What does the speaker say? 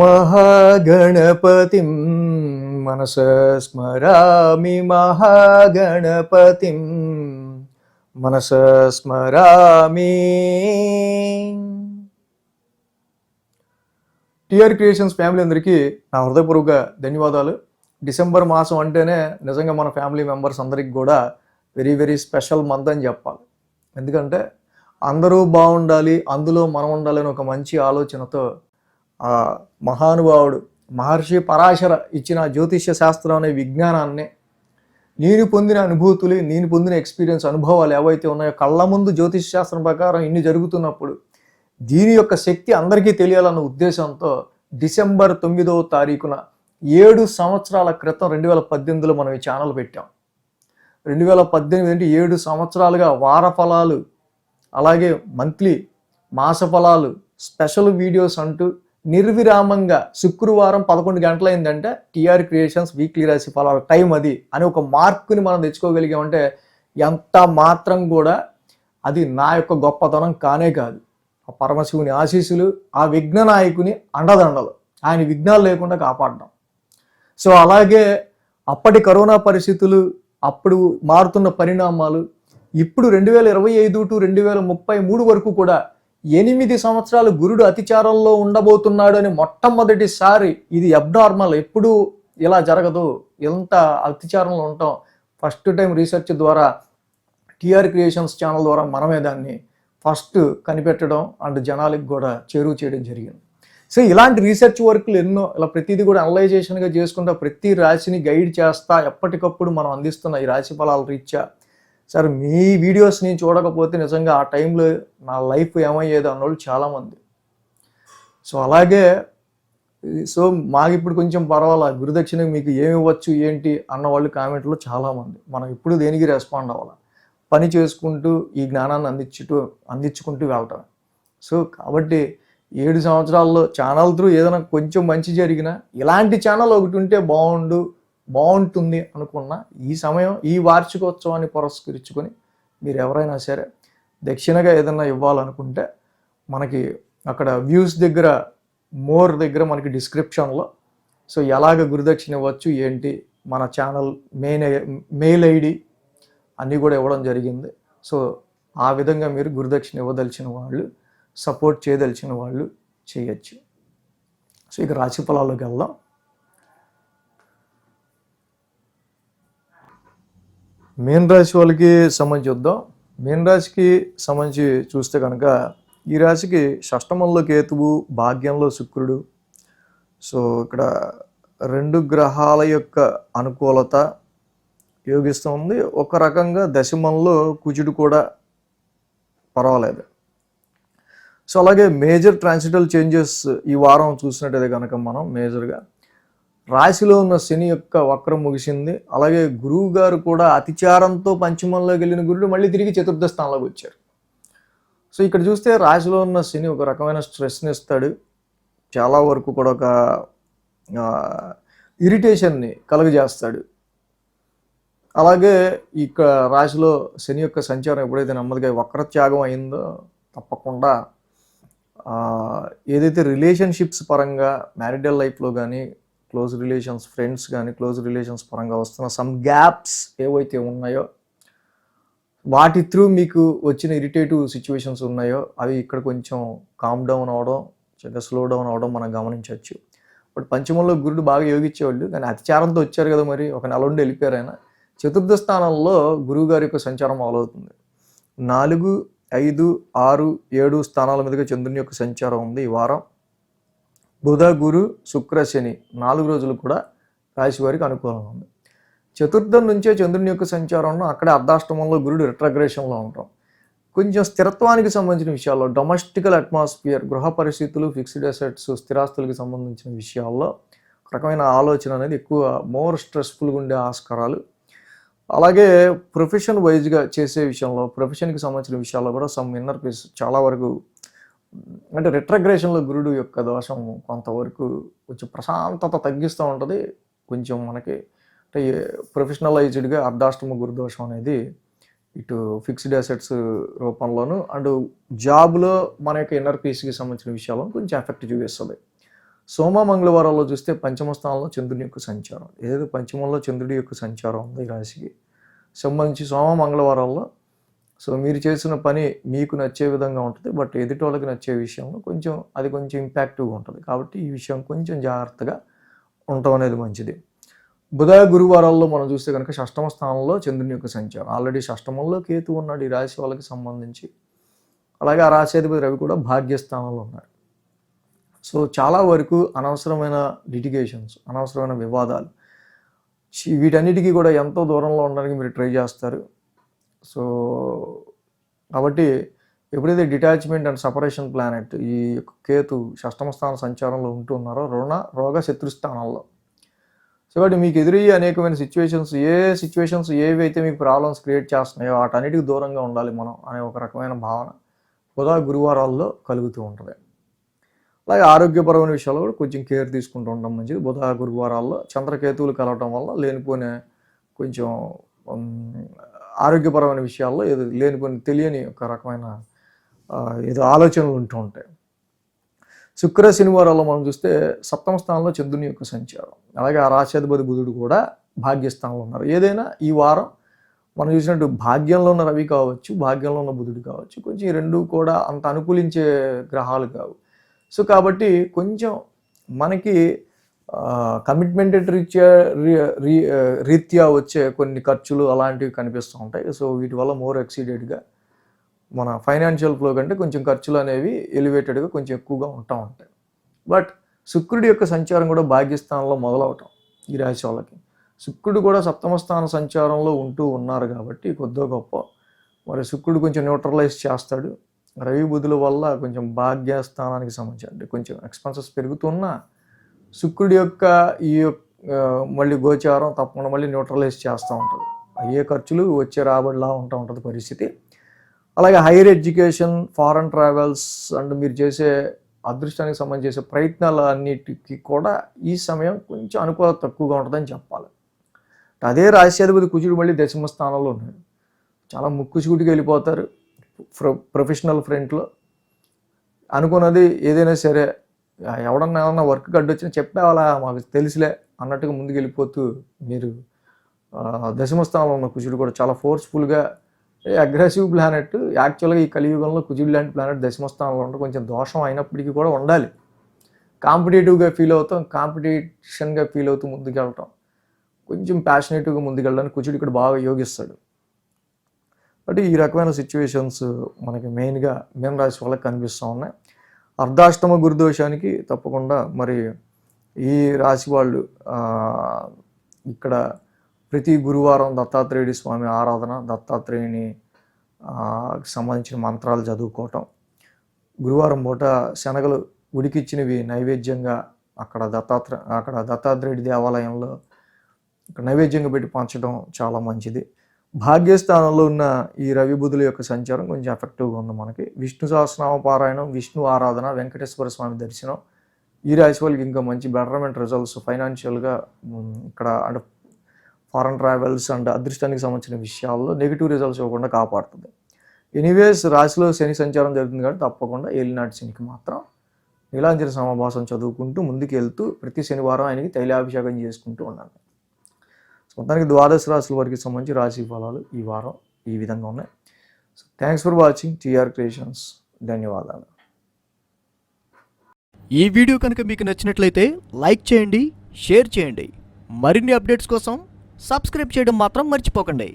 మహాగణపతిం మనస స్మరామి మహాగణపతిం మనస స్మరామి. టిఆర్ క్రియేషన్స్ ఫ్యామిలీ అందరికీ నా హృదయపూర్వక ధన్యవాదాలు. డిసెంబర్ మాసం అంటేనే నిజంగా మన ఫ్యామిలీ మెంబర్స్ అందరికి కూడా వెరీ వెరీ స్పెషల్ మంత్ అని చెప్పాలి. ఎందుకంటే అందరూ బాగుండాలి అందులో మనం ఉండాలి అని ఒక మంచి ఆలోచనతో ఆ మహానుభావుడు మహర్షి పరాశర ఇచ్చిన జ్యోతిష్య శాస్త్రం అనే విజ్ఞానాన్ని నేను పొందిన అనుభూతులు నేను పొందిన ఎక్స్పీరియన్స్ అనుభవాలు ఏవైతే ఉన్నాయో కళ్ళ ముందు జ్యోతిష్ శాస్త్రం ప్రకారం ఇన్ని జరుగుతున్నప్పుడు దీని యొక్క శక్తి అందరికీ తెలియాలన్న ఉద్దేశంతో డిసెంబర్ తొమ్మిదవ తారీఖున ఏడు సంవత్సరాల క్రితం రెండు వేల పద్దెనిమిదిలో మనం ఈ ఛానల్ పెట్టాం. రెండు వేల పద్దెనిమిది అంటే ఏడు సంవత్సరాలుగా వార ఫలాలు అలాగే మంత్లీ మాస ఫలాలు స్పెషల్ వీడియోస్ అంటూ నిర్విరామంగా శుక్రవారం పదకొండు గంటలైందంటే టిఆర్ క్రియేషన్స్ వీక్లీ రాసి ఫలాల టైం అది అని ఒక మార్కుని మనం తెచ్చుకోగలిగామంటే ఎంత మాత్రం కూడా అది నా యొక్క గొప్పతనం కానే కాదు. ఆ పరమశివుని ఆశీస్సులు ఆ విఘ్న నాయకుని అండదండలు. ఆయన విఘ్నాలు లేకుండా కాపాడడం. సో అలాగే అప్పటి కరోనా పరిస్థితులు అప్పుడు మారుతున్న పరిణామాలు ఇప్పుడు రెండు వేల ఇరవై ఐదు టు రెండు వేల ముప్పై మూడు వరకు కూడా ఎనిమిది సంవత్సరాలు గురుడు అతిచారంలో ఉండబోతున్నాడు అని మొట్టమొదటిసారి ఇది అబ్నార్మల్ ఎప్పుడూ ఇలా జరగదు. ఎంత అతిచారంలో ఉంటాం. ఫస్ట్ టైం రీసెర్చ్ ద్వారా టిఆర్ క్రియేషన్స్ ఛానల్ ద్వారా మనమే దాన్ని ఫస్ట్ కనిపెట్టడం అండ్ జనాలకు కూడా చేరువ చేయడం జరిగింది. సో ఇలాంటి రీసెర్చ్ వర్క్లు ఎన్నో ఇలా ప్రతిదీ కూడా అనలైజేషన్గా చేసుకుంటా ప్రతి రాశిని గైడ్ చేస్తా ఎప్పటికప్పుడు మనం అందిస్తున్న ఈ రాశి ఫలాల రీత్యా సార్ మీ వీడియోస్ని చూడకపోతే నిజంగా ఆ టైంలో నా లైఫ్ ఏమయ్యేది అన్నోళ్ళు చాలామంది. సో అలాగే సో మాకు ఇప్పుడు కొంచెం పర్వాలా? గురుదక్షిణ మీకు ఏమి ఇవ్వచ్చు ఏంటి అన్న వాళ్ళు కామెంట్లో చాలామంది. మనం ఇప్పుడు దేనికి రెస్పాండ్ అవ్వాలి? పని చేసుకుంటూ ఈ జ్ఞానాన్ని అందించుటూ అందించుకుంటూ వెళ్ళటం. సో కాబట్టి ఏడు సంవత్సరాల్లో ఛానల్ త్రూ ఏదైనా కొంచెం మంచి జరిగినా ఇలాంటి ఛానల్ ఒకటి ఉంటే బాగుండు. బాగుంటుంది అనుకున్న ఈ సమయం ఈ వార్షికోత్సవాన్ని పురస్కరించుకొని మీరు ఎవరైనా సరే దక్షిణగా ఏదైనా ఇవ్వాలనుకుంటే మనకి అక్కడ వ్యూస్ దగ్గర మోర్ దగ్గర మనకి డిస్క్రిప్షన్లో సో ఎలాగ గురుదక్షిణ ఇవ్వచ్చు ఏంటి మన ఛానల్ మెయిన్ మెయిల్ ఐడి అన్నీ కూడా ఇవ్వడం జరిగింది. సో ఆ విధంగా మీరు గురుదక్షిణ ఇవ్వదలిచిన వాళ్ళు సపోర్ట్ చేయదలిచిన వాళ్ళు చేయొచ్చు. సో ఇక రాశి ఫలాల్లోకి వెళ్దాం. మీన రాశి వాళ్ళకి సంబంధించి చూద్దాం. మీన రాశికి సంబంధించి చూస్తే కనుక ఈ రాశికి షష్టమంలో కేతువు భాగ్యంలో శుక్రుడు. సో ఇక్కడ రెండు గ్రహాల యొక్క అనుకూలత యోగిస్తుంది ఒక రకంగా దశమంలో కుజుడు కూడా పర్వాలేదు. సో అలాగే మేజర్ ట్రాన్సిటల్ చేంజెస్ ఈ వారం చూసినట్టయితే కనుక మనం మేజర్గా రాశిలో ఉన్న శని యొక్క వక్రం ముగిసింది. అలాగే గురువు గారు కూడా అతిచారంతో పంచమంలోకి వెళ్ళిన గురుడు మళ్ళీ తిరిగి చతుర్థ స్థానంలోకి వచ్చారు. సో ఇక్కడ చూస్తే రాశిలో ఉన్న శని ఒక రకమైన స్ట్రెస్ని ఇస్తాడు. చాలా వరకు కూడా ఒక ఇరిటేషన్ని కలుగజేస్తాడు. అలాగే ఇక రాశిలో శని యొక్క సంచారం ఎప్పుడైతే నెమ్మదిగా వక్రత్యాగం అయిందో తప్పకుండా ఏదైతే రిలేషన్షిప్స్ పరంగా మ్యారిడల్ లైఫ్లో కానీ క్లోజ్ రిలేషన్స్ ఫ్రెండ్స్ కానీ క్లోజ్ రిలేషన్స్ పరంగా వస్తున్న సమ్ గ్యాప్స్ ఏవైతే ఉన్నాయో వాటి త్రూ మీకు వచ్చిన ఇరిటేటివ్ సిచ్యువేషన్స్ ఉన్నాయో అవి ఇక్కడ కొంచెం కామ్ డౌన్ అవడం చక్కగా స్లో డౌన్ అవడం మనం గమనించవచ్చు. బట్ పంచమంలో గురుడు బాగా యోగించేవాళ్ళు కానీ అతిచారంతో వచ్చారు కదా మరి ఒక నెల ఉండి వెళ్ళిపోయారు ఆయన. చతుర్థ స్థానంలో గురువు గారి యొక్క సంచారం మొదలవుతుంది. నాలుగు ఐదు ఆరు ఏడు స్థానాల మీదుగా చంద్రుని యొక్క సంచారం ఉంది ఈ వారం. బుధ గురు శుక్ర శని నాలుగు రోజులు కూడా రాశి వారికి అనుకూలంగా ఉంది. చతుర్థం నుంచే చంద్రుని యొక్క సంచారంలో అక్కడే అర్ధాష్టమంలో గురుడు రిట్రగ్రేషన్లో ఉంటాం. కొంచెం స్థిరత్వానికి సంబంధించిన విషయాల్లో డొమెస్టికల్ అట్మాస్ఫియర్ గృహ పరిస్థితులు ఫిక్స్డ్ అసెట్స్ స్థిరాస్తులకు సంబంధించిన విషయాల్లో ఒక రకమైన ఆలోచన అనేది ఎక్కువ మోర్ స్ట్రెస్ఫుల్గా ఉండే ఆస్కారాలు. అలాగే ప్రొఫెషన్ వైజ్గా చేసే విషయంలో ప్రొఫెషన్కి సంబంధించిన విషయాల్లో కూడా సమ్ ఇన్నర్ పీస్ చాలా వరకు అంటే రిట్రగ్రేషన్లో గురుడు యొక్క దోషం కొంతవరకు కొంచెం ప్రశాంతత తగ్గిస్తూ ఉంటుంది. కొంచెం మనకి అంటే ప్రొఫెషనలైజ్డ్గా అర్ధాష్టమ గురు దోషం అనేది ఇటు ఫిక్స్డ్ అసెట్స్ రూపంలోను అండ్ జాబ్లో మన యొక్క ఇన్నర్ పీస్కి సంబంధించిన విషయాలను కొంచెం ఎఫెక్ట్ చూపిస్తుంది. సోమ మంగళవారంలో చూస్తే పంచమ స్థానంలో చంద్రుని యొక్క సంచారం. ఏదైతే పంచమంలో చంద్రుడి యొక్క సంచారం ఉంది ఈ రాశికి సంబంధించి సోమ మంగళవారాల్లో సో మీరు చేసిన పని మీకు నచ్చే విధంగా ఉంటుంది బట్ ఎదుటి వాళ్ళకి నచ్చే విషయంలో కొంచెం అది కొంచెం ఇంపాక్టివ్గా ఉంటుంది. కాబట్టి ఈ విషయం కొంచెం జాగ్రత్తగా ఉండటం అనేది మంచిది. బుధ గురువారాల్లో మనం చూస్తే కనుక షష్టమ స్థానంలో చంద్రుని యొక్క సంచారం. ఆల్రెడీ షష్టమంలో కేతు ఉన్నాడు ఈ రాశి వాళ్ళకి సంబంధించి. అలాగే ఆ రాశాధిపతి రవి కూడా భాగ్యస్థానంలో ఉన్నాడు. సో చాలా వరకు అనవసరమైన లిటిగేషన్స్ అనవసరమైన వివాదాలు. వీటన్నిటికీ కూడా ఎంతో దూరంలో ఉండడానికి మీరు ట్రై చేస్తారు. సో కాబట్టి ఎప్పుడైతే డిటాచ్మెంట్ అండ్ సపరేషన్ ప్లానెట్ ఈ యొక్క కేతు షష్టమ స్థాన సంచారంలో ఉంటున్నారో రుణ రోగ శత్రు స్థానాల్లో. సో కాబట్టి మీకు ఎదురయ్యే అనేకమైన సిచ్యువేషన్స్ ఏ సిచ్యువేషన్స్ ఏవి అయితే మీకు ప్రాబ్లమ్స్ క్రియేట్ చేస్తున్నాయో వాటన్నిటికి దూరంగా ఉండాలి మనం అనే ఒక రకమైన భావన ఉదా గురువారాల్లో కలుగుతూ ఉంటుంది. అలాగే ఆరోగ్యపరమైన విషయాల్లో కూడా కొంచెం కేర్ తీసుకుంటూ ఉండడం మంచిది. బుధ గురువారాల్లో చంద్రకేతువులు కలవటం వల్ల లేనిపోయిన కొంచెం ఆరోగ్యపరమైన విషయాల్లో ఏదో లేని కొన్ని తెలియని ఒక రకమైన ఏదో ఆలోచనలు ఉంటూ ఉంటాయి. శుక్ర శనివారాల్లో మనం చూస్తే సప్తమ స్థానంలో చంద్రుని యొక్క సంచారం. అలాగే ఆ రాశాధిపతి బుధుడు కూడా భాగ్యస్థానంలో ఉన్నారు. ఏదైనా ఈ వారం మనం చూసినట్టు భాగ్యంలో ఉన్న రవి కావచ్చు భాగ్యంలో ఉన్న బుధుడు కావచ్చు కొంచెం ఈ రెండు కూడా అంత అనుకూలించే గ్రహాలు కావు. సో కాబట్టి కొంచెం మనకి కమిట్మెంట్ రీత్యా రీ- రీత్యా వచ్చే కొన్ని ఖర్చులు అలాంటివి కనిపిస్తూ ఉంటాయి. సో వీటి వల్ల మోర్ ఎక్సీడెడ్గా మన ఫైనాన్షియల్ ఫ్లో కంటే కొంచెం ఖర్చులు అనేవి ఎలివేటెడ్గా కొంచెం ఎక్కువగా ఉంటా ఉంటాయి. బట్ శుక్రుడి యొక్క సంచారం కూడా భాగ్యస్థానంలో మొదలవటం ఈ రాశి వాళ్ళకి. శుక్రుడు కూడా సప్తమ స్థాన సంచారంలో ఉంటూ ఉన్నారు కాబట్టి కొద్దో గొప్ప. మరి శుక్రుడు కొంచెం న్యూట్రలైజ్ చేస్తాడు. రవి బుధుల వల్ల కొంచెం భాగ్యస్థానానికి సంబంధించి కొంచెం ఎక్స్పెన్సెస్ పెరుగుతున్నా శుక్రుడి యొక్క ఈ యొక్క, మళ్ళీ గోచారం తప్పకుండా మళ్ళీ న్యూట్రలైజ్ చేస్తూ ఉంటుంది. అయ్యే ఖర్చులు వచ్చే రాబడిలా ఉంటూ ఉంటుంది పరిస్థితి. అలాగే higher education foreign travels and మీరు చేసే అదృష్టానికి సంబంధించి చేసే ప్రయత్నాలు అన్నిటికీ కూడా ఈ సమయం కొంచెం అనుకూలత తక్కువగా ఉంటుందని చెప్పాలి. అదే రాశ్యాధిపతి కుజుడు మళ్ళీ దశమ స్థానంలో ఉన్నాడు. చాలా ముక్కుచుకుటికి వెళ్ళిపోతారు. ప్రొ ప్రొఫెషనల్ ఫ్రంట్లో అనుకున్నది ఏదైనా సరే ఎవడన్నా ఏమన్నా వర్క్ గడ్డు వచ్చినా చెప్పేవాలా? మాకు తెలుసులే అన్నట్టుగా ముందుకు వెళ్ళిపోతూ మీరు దశమస్థానంలో ఉన్న కుజుడు కూడా చాలా ఫోర్స్ఫుల్గా అగ్రెసివ్ ప్లానెట్ యాక్చువల్గా ఈ కలియుగంలో కుజుడు లాంటి ప్లానెట్ దశమస్థానంలో ఉండడం ఉంటే కొంచెం దోషం అయినప్పటికీ కూడా ఉండాలి. కాంపిటేటివ్గా ఫీల్ అవుతాం కాంపిటీషన్గా ఫీల్ అవుతూ ముందుకు వెళ్ళటం కొంచెం ప్యాషనేటివ్గా ముందుకెళ్ళడానికి కుజుడు ఇక్కడ బాగా యోగిస్తాడు. బట్ ఈ రకమైన సిచ్యువేషన్స్ మనకి మెయిన్గా మేన రాశి వాళ్ళకి కనిపిస్తూ ఉన్నాయి. అర్ధాష్టమ గురుదోషానికి తప్పకుండా మరి ఈ రాశి వాళ్ళు ఇక్కడ ప్రతి గురువారం దత్తాత్రేయుడి స్వామి ఆరాధన దత్తాత్రేయుని సంబంధించిన మంత్రాలు చదువుకోవటం. గురువారం పూట శనగలు ఉడికిచ్చినవి నైవేద్యంగా అక్కడ దత్తాత్రే అక్కడ దత్తాత్రేయుడి దేవాలయంలో నైవేద్యంగా పెట్టి పంచడం చాలా మంచిది. భాగ్యస్థానంలో ఉన్న ఈ రవి బుధుల యొక్క సంచారం కొంచెం ఎఫెక్టివ్గా ఉంది మనకి. విష్ణు సహస్రనామ పారాయణం విష్ణు ఆరాధన వెంకటేశ్వర స్వామి దర్శనం. ఈ రాశి వాళ్ళకి ఇంకా మంచి బెటర్మెంట్ రిజల్ట్స్ ఫైనాన్షియల్గా ఇక్కడ అంటే ఫారెన్ ట్రావెల్స్ అండ్ అదృష్టానికి సంబంధించిన విషయాల్లో నెగిటివ్ రిజల్ట్స్ ఇవ్వకుండా కాపాడుతుంది. ఎనీవేస్ రాశిలో శని సంచారం జరుగుతుంది కాబట్టి తప్పకుండా ఏలినాటి శనికి మాత్రం నీలాంజన సమాభాసం చదువుకుంటూ ముందుకు వెళ్తూ ప్రతి శనివారం ఆయనకి తైలాభిషేకం చేసుకుంటూ ఉండాలి మొత్తానికి ద్వాదశ రాశుల వారికి సంబంధించి రాశి ఫలాలు ఈ వారం ఈ విధంగా ఉన్నాయి. So thanks for watching TR creations ధన్యవాదాలు. ఈ వీడియో కనుక మీకు నచ్చినట్లయితే లైక్ చేయండి షేర్ చేయండి. మరిన్ని అప్డేట్స్ కోసం సబ్స్క్రైబ్ చేయడం మాత్రం మర్చిపోకండి.